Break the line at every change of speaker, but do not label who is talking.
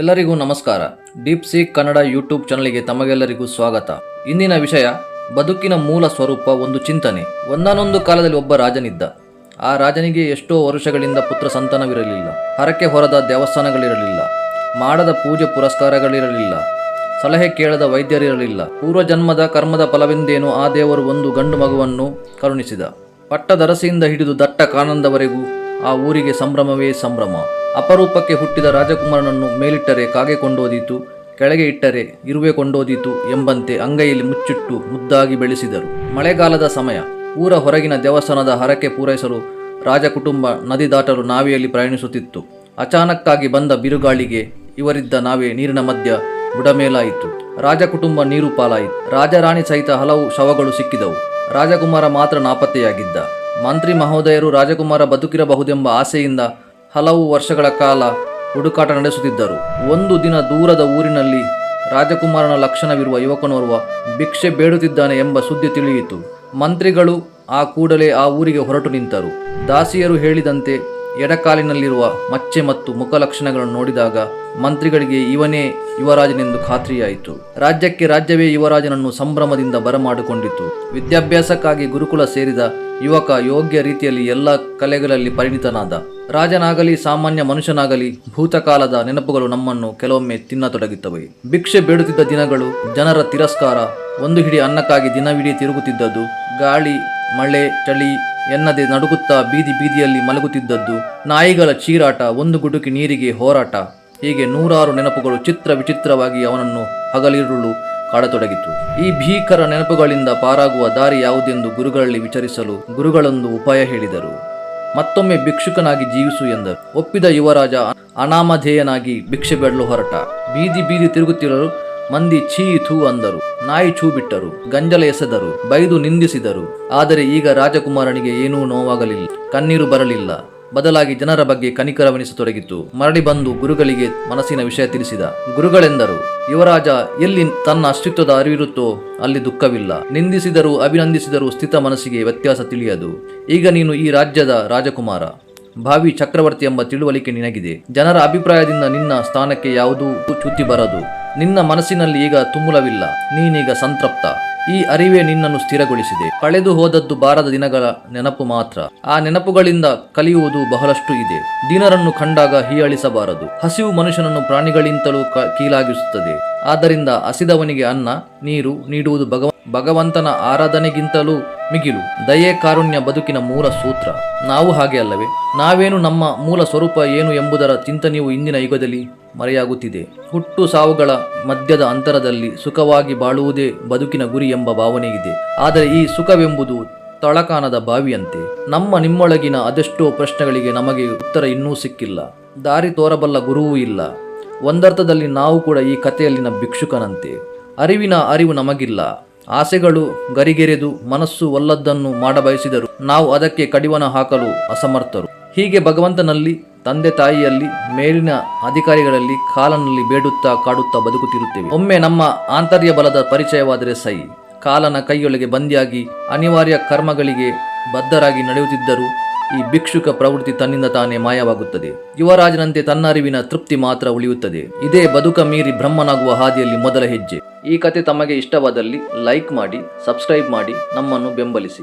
ಎಲ್ಲರಿಗೂ ನಮಸ್ಕಾರ. Deep C Kannada YouTube ಚಾನಲ್ಗೆ ತಮಗೆಲ್ಲರಿಗೂ ಸ್ವಾಗತ. ಇಂದಿನ ವಿಷಯ, ಬದುಕಿನ ಮೂಲ ಸ್ವರೂಪ ಒಂದು ಚಿಂತನೆ. ಒಂದಾನೊಂದು ಕಾಲದಲ್ಲಿ ಒಬ್ಬ ರಾಜನಿದ್ದ. ಆ ರಾಜನಿಗೆ ಎಷ್ಟೋ ವರ್ಷಗಳಿಂದ ಪುತ್ರ ಸಂತಾನವಿರಲಿಲ್ಲ. ಹರಕೆ ಹೊರದ ದೇವಸ್ಥಾನಗಳಿರಲಿಲ್ಲ. ಮಾಡದ ಪೂಜೆ ಪುರಸ್ಕಾರಗಳಿರಲಿಲ್ಲ. ಸಲಹೆ ಕೇಳದ ವೈದ್ಯರಿರಲಿಲ್ಲ. ಪೂರ್ವ ಜನ್ಮದ ಕರ್ಮದ ಫಲವೆಂದೇನು ಆ ದೇವರು ಒಂದು ಗಂಡು ಮಗುವನ್ನು ಕರುಣಿಸಿದ. ಪಟ್ಟದರಸಿಯಿಂದ ಹಿಡಿದು ದಟ್ಟ ಕಾನಂದವರೆಗೂ ಆ ಊರಿಗೆ ಸಂಭ್ರಮವೇ ಸಂಭ್ರಮ. ಅಪರೂಪಕ್ಕೆ ಹುಟ್ಟಿದ ರಾಜಕುಮಾರನನ್ನು ಮೇಲಿಟ್ಟರೆ ಕಾಗೆ ಕೊಂಡೋದೀತು, ಕೆಳಗೆ ಇಟ್ಟರೆ ಇರುವೆ ಕೊಂಡೋದೀತು ಎಂಬಂತೆ ಅಂಗೈಯಲ್ಲಿ ಮುಚ್ಚಿಟ್ಟು ಮುದ್ದಾಗಿ ಬೆಳೆಸಿದರು. ಮಳೆಗಾಲದ ಸಮಯ. ಊರ ಹೊರಗಿನ ದೇವಸ್ಥಾನದ ಹರಕೆ ಪೂರೈಸಲು ರಾಜಕುಟುಂಬ ನದಿ ದಾಟಲು ನಾವೆಯಲ್ಲಿ ಪ್ರಯಾಣಿಸುತ್ತಿತ್ತು. ಅಚಾನಕ್ಕಾಗಿ ಬಂದ ಬಿರುಗಾಳಿಗೆ ಇವರಿದ್ದ ನಾವೆ ನೀರಿನ ಮಧ್ಯ ಬುಡಮೇಲಾಯಿತು. ರಾಜಕುಟುಂಬ ನೀರು ಪಾಲಾಯಿತು. ರಾಜರಾಣಿ ಸಹಿತ ಹಲವು ಶವಗಳು ಸಿಕ್ಕಿದವು. ರಾಜಕುಮಾರ ಮಾತ್ರ ನಾಪತ್ತೆಯಾಗಿದ್ದ. ಮಂತ್ರಿ ಮಹೋದಯರು ರಾಜಕುಮಾರ ಬದುಕಿರಬಹುದೆಂಬ ಆಸೆಯಿಂದ ಹಲವು ವರ್ಷಗಳ ಕಾಲ ಹುಡುಕಾಟ ನಡೆಸುತ್ತಿದ್ದರು. ಒಂದು ದಿನ ದೂರದ ಊರಿನಲ್ಲಿ ರಾಜಕುಮಾರನ ಲಕ್ಷಣವಿರುವ ಯುವಕನೋರ್ವ ಭಿಕ್ಷೆ ಬೇಡುತ್ತಿದ್ದಾನೆ ಎಂಬ ಸುದ್ದಿ ತಿಳಿಯಿತು. ಮಂತ್ರಿಗಳು ಆ ಕೂಡಲೇ ಆ ಊರಿಗೆ ಹೊರಟು ನಿಂತರು. ದಾಸಿಯರು ಹೇಳಿದಂತೆ ಎಡಕಾಲಿನಲ್ಲಿರುವ ಮಚ್ಚೆ ಮತ್ತು ಮುಖಲಕ್ಷಣಗಳನ್ನು ನೋಡಿದಾಗ ಮಂತ್ರಿಗಳಿಗೆ ಇವನೇ ಯುವರಾಜನೆಂದು ಖಾತ್ರಿಯಾಯಿತು. ರಾಜ್ಯಕ್ಕೆ ರಾಜ್ಯವೇ ಯುವರಾಜನನ್ನು ಸಂಭ್ರಮದಿಂದ ಬರಮಾಡಿಕೊಂಡಿತು. ವಿದ್ಯಾಭ್ಯಾಸಕ್ಕಾಗಿ ಗುರುಕುಲ ಸೇರಿದ ಯುವಕ ಯೋಗ್ಯ ರೀತಿಯಲ್ಲಿ ಎಲ್ಲ ಕಲೆಗಳಲ್ಲಿ ಪರಿಣಿತನಾದ. ರಾಜನಾಗಲಿ, ಸಾಮಾನ್ಯ ಮನುಷ್ಯನಾಗಲಿ, ಭೂತಕಾಲದ ನೆನಪುಗಳು ನಮ್ಮನ್ನು ಕೆಲವೊಮ್ಮೆ ತಿನ್ನತೊಡಗುತ್ತವೆ. ಭಿಕ್ಷೆ ಬೇಡುತ್ತಿದ್ದ ದಿನಗಳು, ಜನರ ತಿರಸ್ಕಾರ, ಒಂದು ಹಿಡಿ ಅನ್ನಕ್ಕಾಗಿ ದಿನವಿಡೀ ತಿರುಗುತ್ತಿದ್ದದ್ದು, ಗಾಳಿ ಮಳೆ, ಚಳಿ ಎನ್ನದೆ ನಡುಗುತ್ತಾ ಬೀದಿ ಬೀದಿಯಲ್ಲಿ ಮಲಗುತ್ತಿದ್ದದ್ದು ನಾಯಿಗಳ ಚೀರಾಟ, ಒಂದು ಗುಡುಕಿ ನೀರಿಗೆ ಹೋರಾಟ. ಹೀಗೆ ನೂರಾರು ನೆನಪುಗಳು ಚಿತ್ರ ವಿಚಿತ್ರವಾಗಿ ಅವನನ್ನು ಹಗಲಿರುಳು ಕಾಡತೊಡಗಿತು. ಈ ಭೀಕರ ನೆನಪುಗಳಿಂದ ಪಾರಾಗುವ ದಾರಿ ಯಾವುದೆಂದು ಗುರುಗಳಲ್ಲಿ ವಿಚಾರಿಸಲು ಗುರುಗಳೊಂದು ಉಪಾಯ ಹೇಳಿದರು. ಮತ್ತೊಮ್ಮೆ ಭಿಕ್ಷುಕನಾಗಿ ಜೀವಿಸು ಎಂದರು. ಒಪ್ಪಿದ ಯುವರಾಜ ಅನಾಮಧೇಯನಾಗಿ ಭಿಕ್ಷೆ ಬೇಡಲು ಹೊರಟ. ಬೀದಿ ಬೀದಿ ತಿರುಗುತ್ತಿರಲು ಮಂದಿ ಛೀ ಥೂ ಅಂದರು. ನಾಯಿ ಛೂ ಬಿಟ್ಟರು. ಗಂಜಲ ಎಸೆದರು. ಬೈದು ನಿಂದಿಸಿದರು. ಆದರೆ ಈಗ ರಾಜಕುಮಾರನಿಗೆ ಏನೂ ನೋವಾಗಲಿಲ್ಲ. ಕಣ್ಣೀರು ಬರಲಿಲ್ಲ. ಬದಲಾಗಿ ಜನರ ಬಗ್ಗೆ ಕನಿಕರವೆನಿಸತೊಡಗಿತು. ಮರಳಿ ಬಂದು ಗುರುಗಳಿಗೆ ಮನಸ್ಸಿನ ವಿಷಯ ತಿಳಿಸಿದ. ಗುರುಗಳೆಂದರು, ಯುವರಾಜ, ಎಲ್ಲಿ ತನ್ನ ಅಸ್ತಿತ್ವದ ಅರಿವಿರುತ್ತೋ ಅಲ್ಲಿ ದುಃಖವಿಲ್ಲ. ನಿಂದಿಸಿದರೂ ಅಭಿನಂದಿಸಿದರೂ ಸ್ಥಿತ ಮನಸ್ಸಿಗೆ ವ್ಯತ್ಯಾಸ ತಿಳಿಯದು. ಈಗ ನೀನು ಈ ರಾಜ್ಯದ ರಾಜಕುಮಾರ. ಭಾವಿ ಚಕ್ರವರ್ತಿ ಎಂಬ ತಿಳುವಳಿಕೆ ನಿನಗಿದೆ. ಜನರ ಅಭಿಪ್ರಾಯದಿಂದ ನಿನ್ನ ಸ್ಥಾನಕ್ಕೆ ಯಾವುದೂ ಚ್ಯುತಿ ಬರದು. ನಿನ್ನ ಮನಸ್ಸಿನಲ್ಲಿ ಈಗ ತುಮುಲವಿಲ್ಲ, ನೀನೀಗ ಸಂತೃಪ್ತ. ಈ ಅರಿವೇ ನಿನ್ನನ್ನು ಸ್ಥಿರಗೊಳಿಸಿದೆ. ಕಳೆದು ಹೋದದ್ದು ಬಾರದ ದಿನಗಳ ನೆನಪು ಮಾತ್ರ. ಆ ನೆನಪುಗಳಿಂದ ಕಲಿಯುವುದು ಬಹಳಷ್ಟು ಇದೆ. ದೀನರನ್ನು ಕಂಡಾಗ ಹೀಯಾಳಿಸಬಾರದು. ಹಸಿವು ಮನುಷ್ಯನನ್ನು ಪ್ರಾಣಿಗಳಿಂತಲೂ ಕೀಲಾಗಿಸುತ್ತದೆ. ಆದ್ದರಿಂದ ಹಸಿದವನಿಗೆ ಅನ್ನ, ನೀರು ನೀಡುವುದು ಭಗವ ಭಗವಂತನ ಆರಾಧನೆಗಿಂತಲೂ ಮಿಗಿಲು. ದಯೆ ಕಾರುಣ್ಯ ಬದುಕಿನ ಮೂಲ ಸೂತ್ರ. ನಾವು ಹಾಗೆ ಅಲ್ಲವೇ? ನಾವೇನು ನಮ್ಮ ಮೂಲ ಸ್ವರೂಪ ಏನು ಎಂಬುದರ ಚಿಂತನೆಯು ಇಂದಿನ ಯುಗದಲ್ಲಿ ಮರೆಯಾಗುತ್ತಿದೆ. ಹುಟ್ಟು ಸಾವುಗಳ ಮಧ್ಯದ ಅಂತರದಲ್ಲಿ ಸುಖವಾಗಿ ಬಾಳುವುದೇ ಬದುಕಿನ ಗುರಿ ಎಂಬ ಭಾವನೆ ಇದೆ ಆದರೆ ಈ ಸುಖವೆಂಬುದು ತಳಕಾನದ ಬಾವಿಯಂತೆ. ನಮ್ಮ ನಿಮ್ಮೊಳಗಿನ ಅದೆಷ್ಟೋ ಪ್ರಶ್ನೆಗಳಿಗೆ ನಮಗೆ ಉತ್ತರ ಇನ್ನೂ ಸಿಕ್ಕಿಲ್ಲ. ದಾರಿ ತೋರಬಲ್ಲ ಗುರುವೂ ಇಲ್ಲ. ಒಂದರ್ಥದಲ್ಲಿ ನಾವು ಕೂಡ ಈ ಕಥೆಯಲ್ಲಿನ ಭಿಕ್ಷುಕನಂತೆ. ಅರಿವಿನ ಅರಿವು ನಮಗಿಲ್ಲ. ಆಸೆಗಳು ಗರಿಗೆರೆದು ಮನಸ್ಸು ಒಲ್ಲದ್ದನ್ನು ಮಾಡಬಯಸಿದರು. ನಾವು ಅದಕ್ಕೆ ಕಡಿವನ ಹಾಕಲು ಅಸಮರ್ಥರು. ಹೀಗೆ ಭಗವಂತನಲ್ಲಿ ತಂದೆ ತಾಯಿಯಲ್ಲಿ ಮೇಲಿನ ಅಧಿಕಾರಿಗಳಲ್ಲಿ ಕಾಲನಲ್ಲಿ ಬೇಡುತ್ತಾ ಕಾಡುತ್ತಾ ಬದುಕುತ್ತಿರುತ್ತೇವೆ. ಒಮ್ಮೆ ನಮ್ಮ ಆಂತರ್ಯ ಬಲದ ಪರಿಚಯವಾದರೆ ಸೈ ಕಾಲನ ಕೈಯೊಳಗೆ ಬಂದಿಯಾಗಿ ಅನಿವಾರ್ಯ ಕರ್ಮಗಳಿಗೆ ಬದ್ಧರಾಗಿ ನಡೆಯುತ್ತಿದ್ದರೂ ಈ ಭಿಕ್ಷುಕ ಪ್ರವೃತ್ತಿ ತನ್ನಿಂದ ತಾನೇ ಮಾಯವಾಗುತ್ತದೆ. ಯುವರಾಜನಂತೆ ತನ್ನ ಅರಿವಿನ ತೃಪ್ತಿ ಮಾತ್ರ ಉಳಿಯುತ್ತದೆ. ಇದೇ ಬದುಕ ಮೀರಿ ಬ್ರಹ್ಮನಾಗುವ ಹಾದಿಯಲ್ಲಿ ಮೊದಲ ಹೆಜ್ಜೆ. ಈ ಕತೆ ತಮಗೆ ಇಷ್ಟವಾದಲ್ಲಿ ಲೈಕ್ ಮಾಡಿ, ಸಬ್ಸ್ಕ್ರೈಬ್ ಮಾಡಿ, ನಮ್ಮನ್ನು ಬೆಂಬಲಿಸಿ.